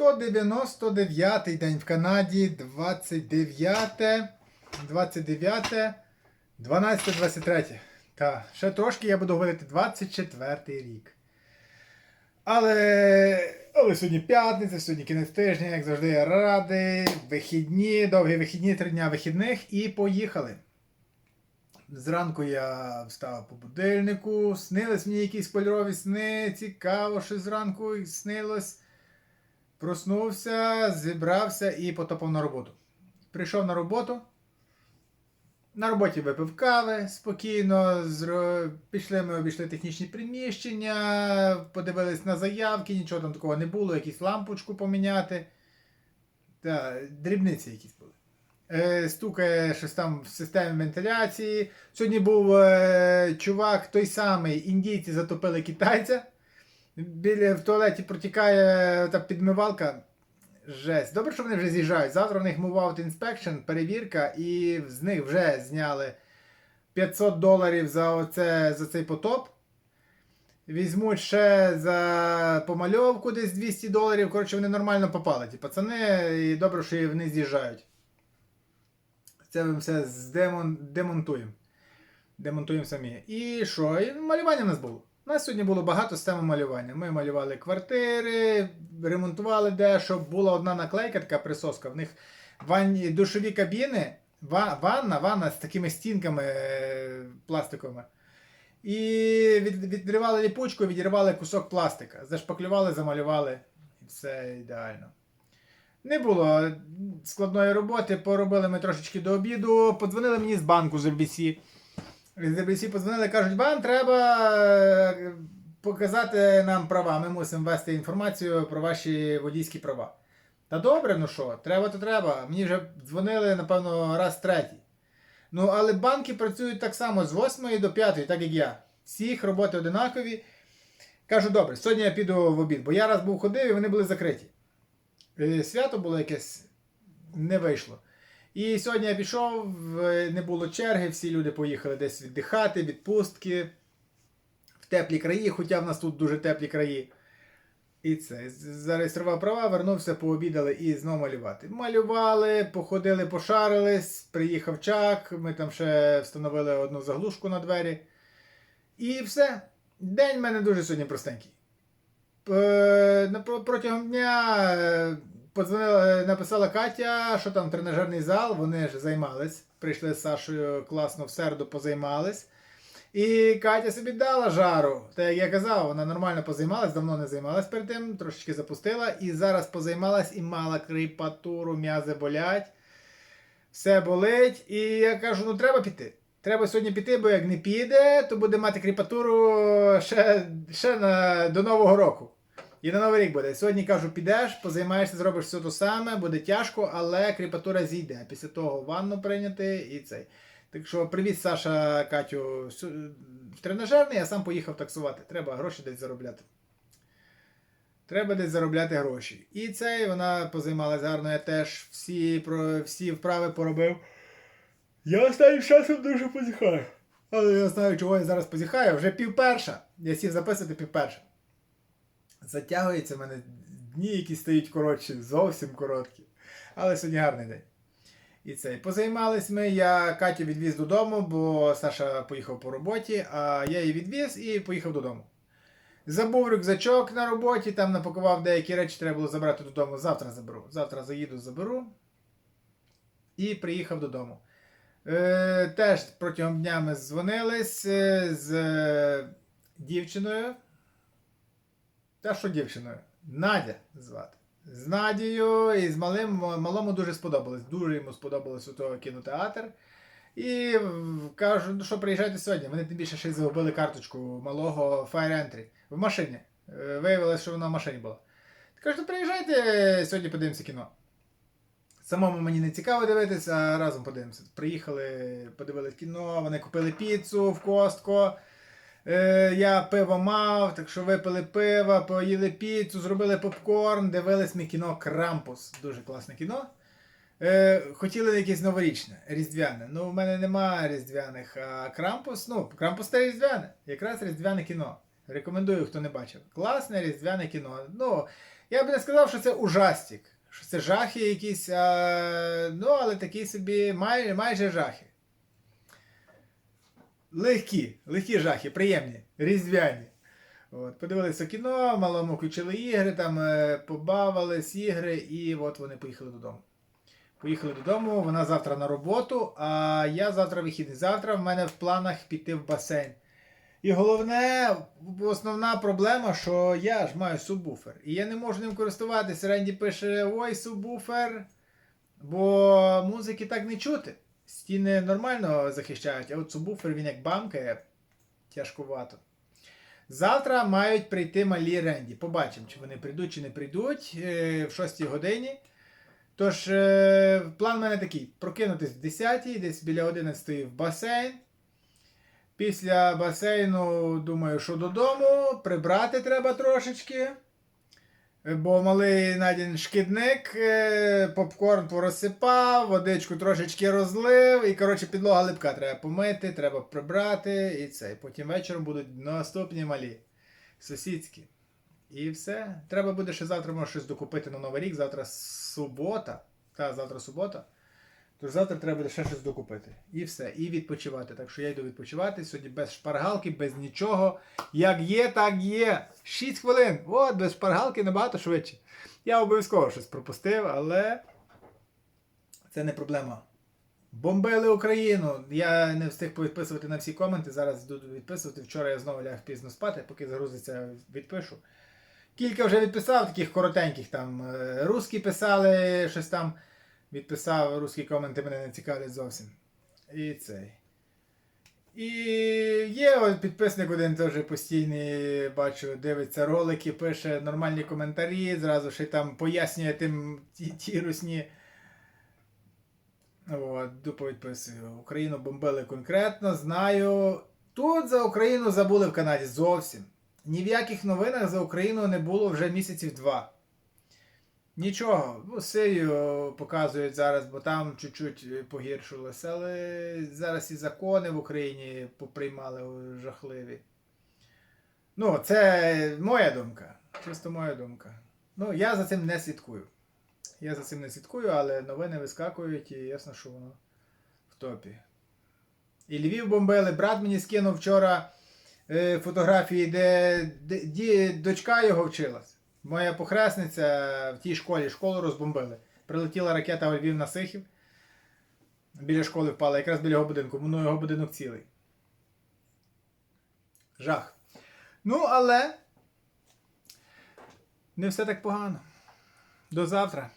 199 день в Канаді, 29, 29, 12, 23. Та, ще трошки я буду говорити 24 рік. Але, але сьогодні п'ятниця, сьогодні кінець тижня, як завжди, я радий. Вихідні, довгі вихідні, три дня вихідних і поїхали. Зранку я встав по будильнику, снились мені якісь кольорові сни, цікаво, що зранку снилось. Проснувся, зібрався і потопав на роботу. Прийшов на роботу. На роботі випив кави спокійно. зро- Пішли ми обійшли технічні приміщення, подивились на заявки, нічого там такого не було, якусь лампочку поміняти. Та, дрібниці якісь були. Е, стукає щось там в системі вентиляції. Сьогодні був е, чувак, той самий, індійці затопили китайця. Біля в туалеті протікає та підмивалка. Жесть. Добре, що вони вже з'їжджають. Завтра в них move out inspection, перевірка, і з них вже зняли 500 доларів за, оце, за цей потоп. Візьмуть ще за помальовку десь 200 доларів. Коротше, вони нормально попали. Ті пацани, і добре, що вони з'їжджають. Це ми все здемон, демонтуємо. Демонтуємо самі. І що? І малювання в нас було. У нас сьогодні було багато системи малювання. Ми малювали квартири, ремонтували дещо. Була одна наклейка, така присоска. В них ванні, душові кабіни, ванна, ванна з такими стінками е, пластиковими. І відривали ліпучку, відірвали кусок пластика. Зашпаклювали, замалювали. І все ідеально. Не було складної роботи, поробили ми трошечки до обіду. Подзвонили мені з банку з RBC. З RBC подзвонили, кажуть, вам треба е, показати нам права. Ми мусимо ввести інформацію про ваші водійські права. Та добре, ну що, треба, то треба. Мені вже дзвонили, напевно, раз третій. Ну, але банки працюють так само з 8 до 5, так як я. Всіх роботи одинакові. Кажу, добре, сьогодні я піду в обід, бо я раз був ходив і вони були закриті. Е, Свято було якесь, не вийшло. І сьогодні я пішов, не було черги, всі люди поїхали десь віддихати, відпустки в теплі краї, хоча в нас тут дуже теплі краї. І це, зареєстрував права, вернувся, пообідали і знову малювати. Малювали, походили, пошарились, приїхав чак, ми там ще встановили одну заглушку на двері. І все. День в мене дуже сьогодні простенький. Е, Протягом дня е, подзвонила, написала Катя, що там тренажерний зал, вони ж займались. Прийшли з Сашою класно в середу позаймались. І Катя собі дала жару. Та як я казав, вона нормально позаймалась, давно не займалась перед тим, трошечки запустила. І зараз позаймалась і мала кріпатуру, м'язи болять. Все болить. І я кажу, ну треба піти. Треба сьогодні піти, бо як не піде, то буде мати кріпатуру ще, ще на, до Нового року. І на Новий рік буде. Сьогодні кажу, підеш, позаймаєшся, зробиш все те саме, буде тяжко, але кріпатура зійде. Після того ванну прийняти і цей. Так що привіз Саша Катю в тренажерний, я сам поїхав таксувати. Треба гроші десь заробляти. Треба десь заробляти гроші. І цей вона позаймалась гарно, я теж всі, про, всі вправи поробив. Я останнім часом дуже позіхаю. Але я знаю, чого я зараз позіхаю. Вже пів перша. Я сів записувати пів перша. Затягується в мене дні, які стають коротші, зовсім короткі. Але сьогодні гарний день. І цей. Позаймались ми, я Катю відвіз додому, бо Саша поїхав по роботі, а я її відвіз і поїхав додому. Забув рюкзачок на роботі, там напакував деякі речі, треба було забрати додому. Завтра заберу. Завтра заїду, заберу. І приїхав додому. Е, теж протягом дня ми дзвонились е, з е, дівчиною. Та що дівчиною? Надя звати. З Надією і з малим малому дуже сподобалось. Дуже йому сподобалось у того кінотеатр. І кажу, ну що приїжджайте сьогодні. Вони тим більше ще й загубили карточку малого Fire Entry в машині. Е, Виявилось, що вона в машині була. Кажу, ну приїжджайте сьогодні подивимося кіно. Самому мені не цікаво дивитися, а разом подивимося. Приїхали, подивились кіно, вони купили піцу в Костко. Е, я пиво мав, так що випили пиво, поїли піцу, зробили попкорн, дивились ми кіно Крампус. Дуже класне кіно. Е, хотіли якесь новорічне, різдвяне. Ну, в мене немає різдвяних, а Крампус, ну, Крампус це різдвяне. Якраз різдвяне кіно. Рекомендую, хто не бачив. Класне різдвяне кіно. Ну, я би не сказав, що це ужастик, що це жахи якісь, а, ну, але такі собі май, майже жахи. Легкі, легкі жахи, приємні, різдвяні. От, подивилися кіно, малому включили ігри, там е, побавились ігри, і от вони поїхали додому. Поїхали додому, вона завтра на роботу, а я завтра вихідний. Завтра в мене в планах піти в басейн. І головне, основна проблема, що я ж маю субвуфер. І я не можу ним користуватися. Ренді пише: ой, субвуфер, бо музики так не чути. Стіни нормально захищають, а от субвуфер він як бамкає, тяжкувато. Завтра мають прийти малі Ренді. Побачимо, чи вони прийдуть, чи не прийдуть е, в 6 годині. Тож, е, план в мене такий: прокинутись в 10 десь біля 11 в басейн. Після басейну, думаю, що додому, прибрати треба трошечки. Е, Бо малий Надін шкідник, е, попкорн порозсипав, водичку трошечки розлив, і, коротше, підлога липка треба помити, треба прибрати і це. І Потім вечором будуть наступні малі. Сусідські. І все. Треба буде ще завтра може щось докупити на Новий рік. Завтра субота. Та, завтра субота. Тож завтра треба буде ще щось докупити. І все. І відпочивати. Так що я йду відпочивати. Сьогодні без шпаргалки, без нічого. Як є, так є. 6 хвилин. От, без шпаргалки набагато швидше. Я обов'язково щось пропустив, але це не проблема. Бомбили Україну. Я не встиг відписувати на всі коменти. Зараз буду відписувати. Вчора я знову ляг пізно спати, поки загрузиться, відпишу. Кілька вже відписав, таких коротеньких там. е, Русські писали, щось там відписав, русські коменти мене не цікавлять зовсім. І цей. І є підписник один теж постійний, бачу, дивиться ролики, пише нормальні коментарі, зразу ще там пояснює тим ті, ті русні. От, дупо відписую. Україну бомбили конкретно, знаю. Тут за Україну забули в Канаді зовсім. Ні в яких новинах за Україну не було вже місяців два. Нічого, ну, Сирію показують зараз, бо там чуть-чуть погіршилося, але зараз і закони в Україні поприймали жахливі. Ну, це моя думка. Чисто моя думка. Ну, я за цим не слідкую. Я за цим не слідкую, але новини вискакують і ясно, що воно в топі. І Львів бомбили. Брат мені скинув вчора е, фотографії, де, дочка його вчилась. Моя похресниця в тій школі школу розбомбили. Прилетіла ракета у Львів на Сихів. Біля школи впала, якраз біля його будинку. Ну, його будинок цілий. Жах. Ну, але не все так погано. До завтра.